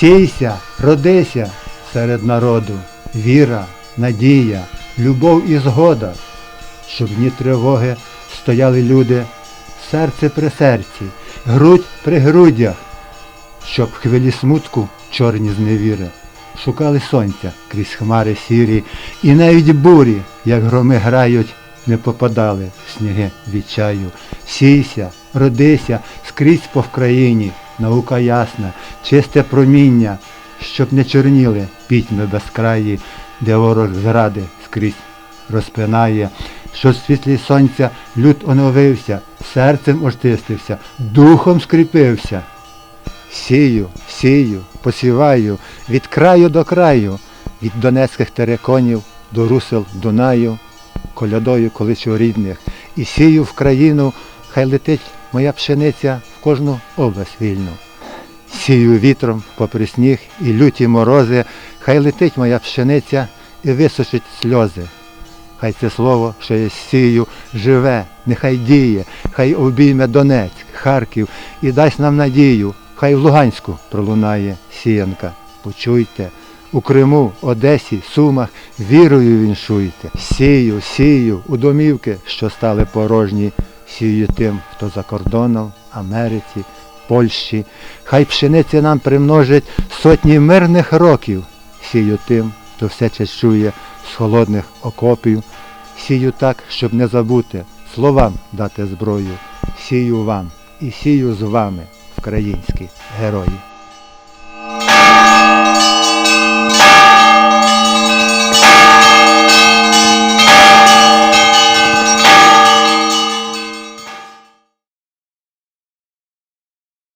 Сійся, родися серед народу, віра, надія, любов і згода, щоб дні тривоги стояли люди, серце при серці, грудь при грудях, щоб в хвилі смутку чорні зневіри, шукали сонця крізь хмари сірі, і навіть бурі, як громи грають, не попадали в сніги відчаю. Сійся, родися скрізь по Вкраїні, наука ясна, чисте проміння, щоб не чорніли пітьми безкраї, де ворог зради скрізь розпинає, що в світлі сонця люд оновився, серцем очистився, духом скріпився. Сію, сію, посіваю, від краю до краю, від донецьких тереконів до русел Дунаю, колядою количу рідних, і сію в країну, хай летить моя пшениця в кожну область вільну. Сію вітром попри сніг і люті морози, хай летить моя пшениця і висушить сльози. Хай це слово, що я сію, живе, нехай діє, хай обійме Донецьк, Харків і дасть нам надію, хай в Луганську пролунає сіянка. Почуйте, у Криму, Одесі, Сумах вірою віншуйте. Сію, сію, у домівки, що стали порожні, сію тим, хто за кордоном, Америці, Польщі. Хай пшениця нам примножить сотні мирних років. Сію тим, хто все чує з холодних окопів. Сію так, щоб не забути, словам дати зброю. Сію вам і сію з вами, українські герої.